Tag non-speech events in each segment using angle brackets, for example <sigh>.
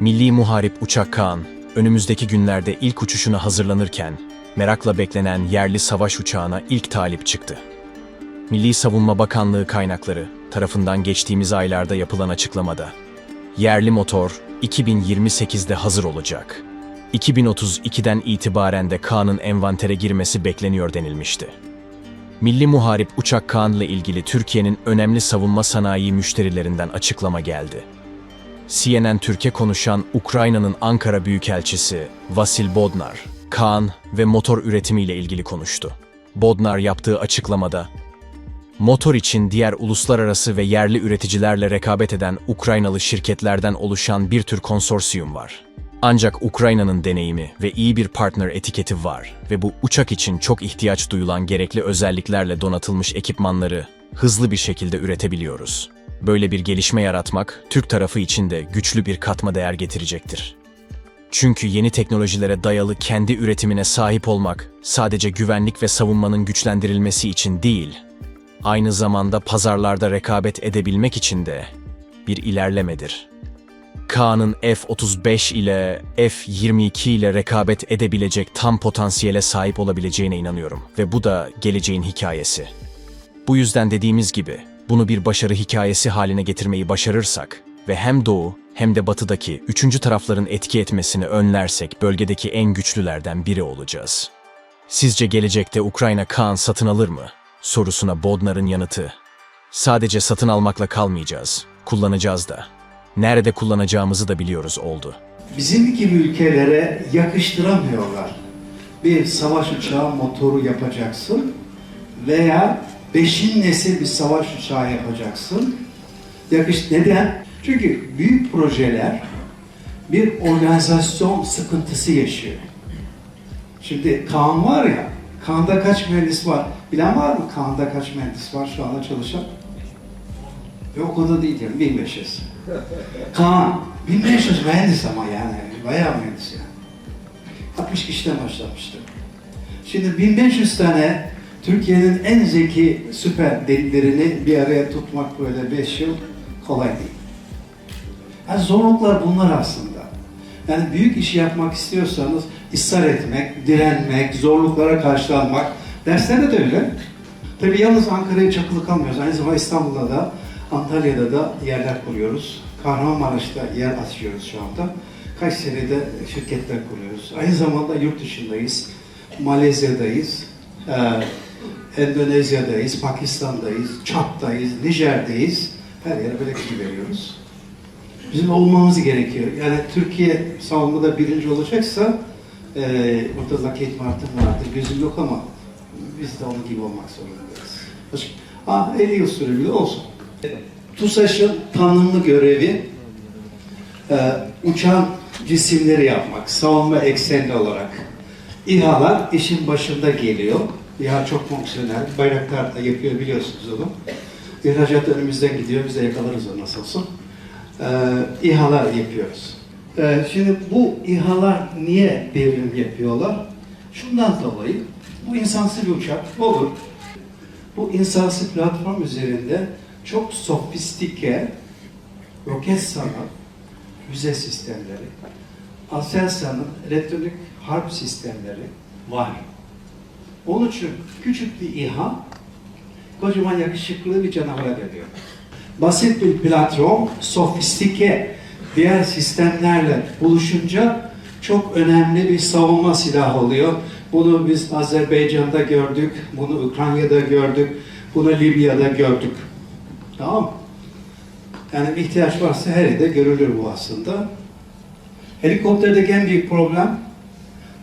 Milli Muharip Uçak Kaan, önümüzdeki günlerde ilk uçuşuna hazırlanırken, merakla beklenen yerli savaş uçağına ilk talip çıktı. Milli Savunma Bakanlığı kaynakları tarafından geçtiğimiz aylarda yapılan açıklamada, yerli motor 2028'de hazır olacak. 2032'den itibaren de Kaan'ın envantere girmesi bekleniyor denilmişti. Milli Muharip Uçak Kaan ilgili Türkiye'nin önemli savunma sanayi müşterilerinden açıklama geldi. CNN Türk'e konuşan Ukrayna'nın Ankara Büyükelçisi Vasil Bodnar, Kaan ve motor üretimiyle ilgili konuştu. Bodnar yaptığı açıklamada, motor için diğer uluslararası ve yerli üreticilerle rekabet eden Ukraynalı şirketlerden oluşan bir tür konsorsiyum var. Ancak Ukrayna'nın deneyimi ve iyi bir partner etiketi var ve bu uçak için çok ihtiyaç duyulan gerekli özelliklerle donatılmış ekipmanları hızlı bir şekilde üretebiliyoruz. Böyle bir gelişme yaratmak Türk tarafı için de güçlü bir katma değer getirecektir. Çünkü yeni teknolojilere dayalı kendi üretimine sahip olmak sadece güvenlik ve savunmanın güçlendirilmesi için değil, aynı zamanda pazarlarda rekabet edebilmek için de bir ilerlemedir. Kaan'ın F-35 ile F-22 ile rekabet edebilecek tam potansiyele sahip olabileceğine inanıyorum ve bu da geleceğin hikayesi. Bu yüzden dediğimiz gibi bunu bir başarı hikayesi haline getirmeyi başarırsak ve hem doğu hem de batıdaki üçüncü tarafların etki etmesini önlersek bölgedeki en güçlülerden biri olacağız. Sizce gelecekte Ukrayna Kaan satın alır mı? Sorusuna Bodnar'ın yanıtı. Sadece satın almakla kalmayacağız, kullanacağız da. Nerede kullanacağımızı da biliyoruz oldu. bizim gibi ülkelere yakıştıramıyorlar. Bir savaş uçağı motoru yapacaksın veya beşin nesil bir savaş uçağı yapacaksın. Yakış neden? Çünkü büyük projeler bir organizasyon sıkıntısı yaşıyor. Şimdi Kaan var ya, Kaan'da kaç mühendis var? Bilen var mı Kaan'da kaç mühendis var şu anda çalışan? Yok o da değil diyorum, 1500. Kaan, 1500 mühendis ama yani, bayağı mühendis yani. 60 kişiden başlamıştı. Şimdi 1500 tane Türkiye'nin en zeki süper delilerini bir araya tutmak böyle 5 yıl kolay değil. Yani zorluklar bunlar aslında. Yani büyük işi yapmak istiyorsanız ısrar etmek, direnmek, zorluklara karşılanmak. Derslerde de öyle. Tabii yalnız Ankara'ya çakılı kalmıyoruz. Aynı zamanda İstanbul'da da, Antalya'da da yerler kuruyoruz. Kahramanmaraş'ta yer açıyoruz şu anda. Kayseri'de şirketler kuruyoruz. Aynı zamanda yurt dışındayız. Malezya'dayız. Ee, Endonezya'dayız, Pakistan'dayız, Çat'tayız, Nijer'deyiz. Her yere böyle bilgi veriyoruz. Bizim olmamız gerekiyor. Yani Türkiye savunmada birinci olacaksa e, burada Lockheed Martin vardır, gözüm yok ama biz de onun gibi olmak zorundayız. Başka, ha, 50 yıl sürebilir olsun. TUSAŞ'ın tanımlı görevi e, uçan cisimleri yapmak, savunma eksenli olarak. İHA'lar işin başında geliyor. İHA çok fonksiyonel, Bayraktar da yapıyor biliyorsunuz onu. İhracat önümüzden gidiyor, biz de yakalarız o nasıl olsa. Ee, İHA'lar yapıyoruz. Ee, şimdi bu İHA'lar niye devrim yapıyorlar? Şundan dolayı, bu insansız bir uçak olur. Bu insansız platform üzerinde çok sofistike Roketsan'ın füze sistemleri, Aselsan'ın elektronik harp sistemleri var. Onun için küçük bir İHA kocaman yakışıklı bir canavara dönüyor. Basit bir platform, sofistike diğer sistemlerle buluşunca çok önemli bir savunma silahı oluyor. Bunu biz Azerbaycan'da gördük, bunu Ukrayna'da gördük, bunu Libya'da gördük. Tamam mı? Yani ihtiyaç varsa her yerde görülür bu aslında. Helikopterdeki en büyük problem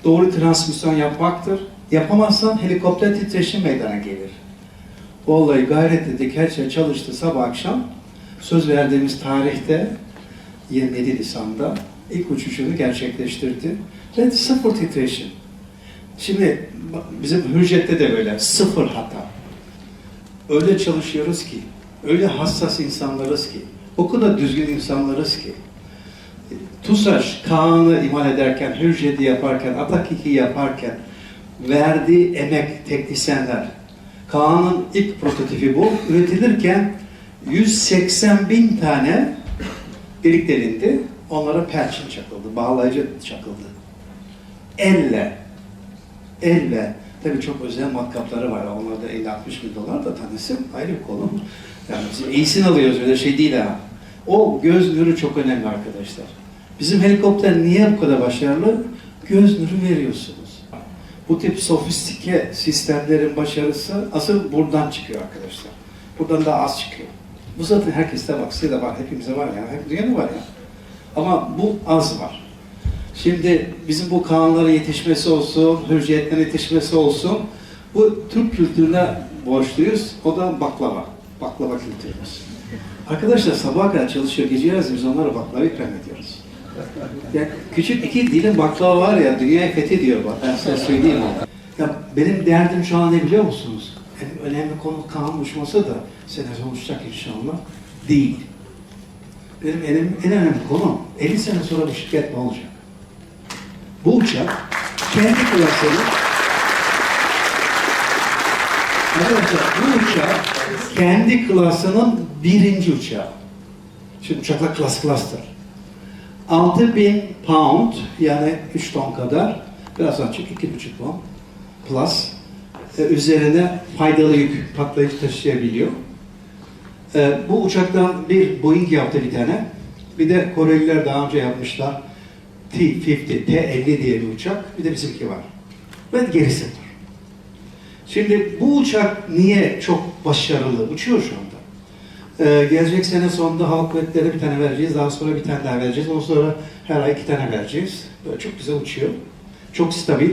doğru transmisyon yapmaktır. Yapamazsan helikopter titreşim meydana gelir. Olayı gayret ettik, her şey çalıştı sabah akşam. Söz verdiğimiz tarihte 27 Nisan'da ilk uçuşunu gerçekleştirdi. Ve sıfır titreşim. Şimdi bizim Hürjet'te de böyle sıfır hata. Öyle çalışıyoruz ki, öyle hassas insanlarız ki, o kadar düzgün insanlarız ki. TUSAŞ, Kaan'ı imal ederken, Hürjet'i yaparken, Atakik'i yaparken verdiği emek teknisyenler. Kaan'ın ilk prototipi bu. Üretilirken 180 bin tane delik delindi. Onlara perçin çakıldı, bağlayıcı çakıldı. Elle, elle, tabii çok özel matkapları var. Onlar da 50-60 bin dolar da tanesi ayrı bir konu. Yani biz iyisini alıyoruz öyle şey değil ha. O göz nuru çok önemli arkadaşlar. Bizim helikopter niye bu kadar başarılı? Göz nuru veriyorsunuz. Bu tip sofistike sistemlerin başarısı asıl buradan çıkıyor arkadaşlar. Buradan daha az çıkıyor. Bu zaten herkeste var, size de var, hepimize var ya, hep dünyada var ya. Ama bu az var. Şimdi bizim bu kanunlara yetişmesi olsun, hürriyetlerine yetişmesi olsun, bu Türk kültürüne borçluyuz. O da baklava. Baklava kültürümüz. Arkadaşlar sabaha kadar çalışıyor, gece yarısı biz onlara baklava ikram ediyoruz. Ya küçük iki dilim baklava var ya, dünyayı fethediyor bak, ben size söyleyeyim. Ya benim derdim şu an ne biliyor musunuz? En önemli konu kanun uçması da sene oluşacak inşallah. Değil. Benim en, en önemli konu 50 sene sonra bu şirket ne olacak? Bu uçak kendi klasını Arkadaşlar bu uçak kendi klasının birinci uçağı. Şimdi uçaklar klas klastır. 6000 pound yani 3 ton kadar biraz açık 2,5 ton plus e, üzerine faydalı yük patlayıcı taşıyabiliyor. E, bu uçaktan bir Boeing yaptı bir tane. Bir de Koreliler daha önce yapmışlar. T-50, T-50 diye bir uçak. Bir de bizimki var. Ve gerisi var. Şimdi bu uçak niye çok başarılı? Uçuyor şu anda. Ee, gelecek sene sonunda Hava Kuvvetleri bir tane vereceğiz. Daha sonra bir tane daha vereceğiz. Ondan sonra her ay iki tane vereceğiz. Böyle çok güzel uçuyor. Çok stabil.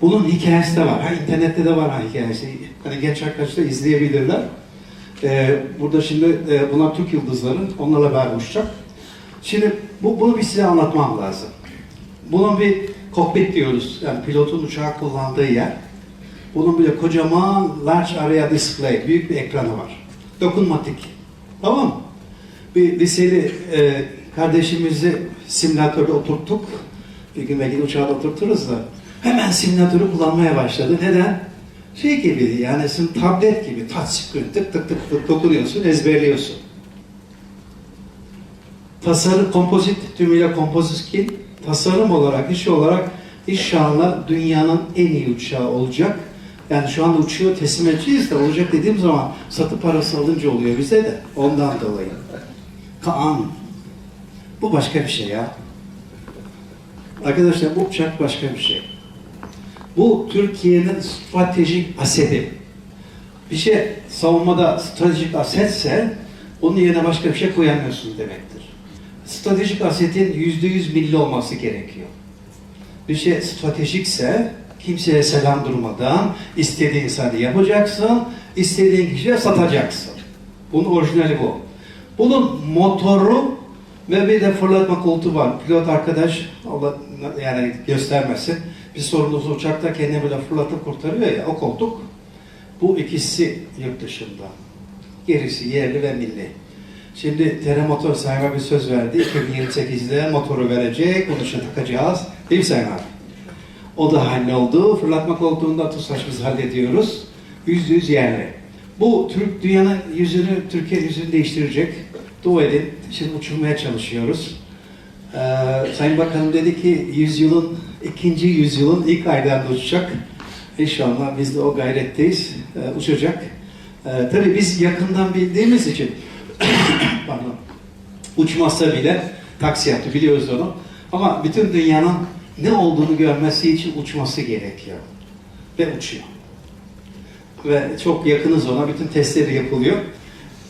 Bunun hikayesi de var. Ha, internette de var ha hikayesi. Hani genç arkadaşlar izleyebilirler. Ee, burada şimdi e, bunlar Türk yıldızları. Onlarla beraber uçacak. Şimdi bu, bunu bir size anlatmam lazım. Bunun bir kokpit diyoruz. Yani pilotun uçağı kullandığı yer. Bunun böyle kocaman large area display, büyük bir ekranı var. Dokunmatik. Tamam? Bir liseli e, kardeşimizi simülatörde oturttuk. Bir gün belki uçağa oturturuz da. Hemen simülatörü kullanmaya başladı. Neden? Şey gibiydi yani sizin tablet gibi touch screen tık tık tık tık dokunuyorsun, ezberliyorsun. Tasarım kompozit tümüyle kompozit skin tasarım olarak, iş olarak inşallah dünyanın en iyi uçağı olacak. Yani şu anda uçuyor teslim edeceğiz de olacak dediğim zaman satı parası alınca oluyor bize de ondan dolayı. Kaan. Bu başka bir şey ya. Arkadaşlar bu uçak başka bir şey. Bu Türkiye'nin stratejik aseti. Bir şey savunmada stratejik asetse onun yerine başka bir şey koyamıyorsunuz demektir. Stratejik asetin yüzde yüz milli olması gerekiyor. Bir şey stratejikse kimseye selam durmadan istediğin insanı yapacaksın, istediğin kişiye satacaksın. Bunun orijinali bu. Bunun motoru ve bir de fırlatma koltuğu var. Pilot arkadaş Allah yani göstermesin. Bir sorunuz uçakta kendini böyle fırlatıp kurtarıyor ya o koltuk. Bu ikisi yurt dışında. Gerisi yerli ve milli. Şimdi TR Motor sahibi bir söz verdi. 2028'de motoru verecek, bunu için takacağız. Değil mi Sayın abi? O da halloldu. Fırlatma koltuğunda TUSAŞ biz hallediyoruz. Yüzde yüz yerli. Bu Türk dünyanın yüzünü, Türkiye yüzünü değiştirecek. Dua edin. Şimdi uçurmaya çalışıyoruz. Ee, Sayın Bakanım dedi ki yüzyılın, ikinci yüzyılın ilk aylarında uçacak. İnşallah biz de o gayretteyiz. Ee, uçacak. Ee, tabii biz yakından bildiğimiz için <coughs> pardon, uçmazsa bile taksi yaptı biliyoruz onu. Ama bütün dünyanın ne olduğunu görmesi için uçması gerekiyor. Ve uçuyor. Ve çok yakınız ona. Bütün testleri yapılıyor.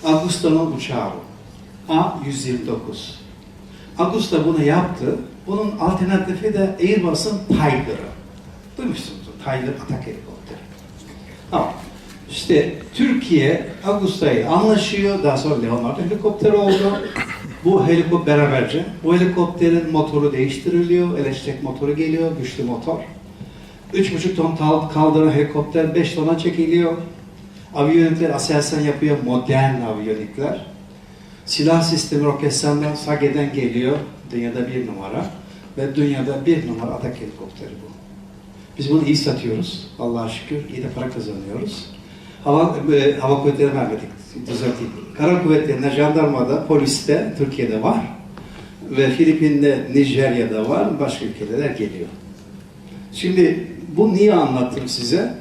Augusto'nun uçağı bu. A129. Augusto bunu yaptı. Bunun alternatifi de Airbus'un Tiger'ı. Duymuşsunuz Tiger atak helikopteri. Tamam. İşte Türkiye Augusto'yla anlaşıyor. Daha sonra Leonardo helikopteri oldu. Bu helikopter beraberce. Bu helikopterin motoru değiştiriliyor. Elektrik motoru geliyor. Güçlü motor. 3,5 ton kaldıran helikopter 5 tona çekiliyor. Aviyonikler Aselsan yapıyor. Modern aviyonikler. Silah sistemi Roketsan'dan Sage'den geliyor. Dünyada bir numara. Ve dünyada bir numara atak helikopteri bu. Biz bunu iyi satıyoruz. Allah'a şükür iyi de para kazanıyoruz. Hava, e, hava kuvvetleri vermedik. Düzelteyim. Kara kuvvetlerinde, jandarmada, poliste, Türkiye'de var. ve Filipin'de, Nijerya'da var, başka ülkeler geliyor. Şimdi bu niye anlattım size?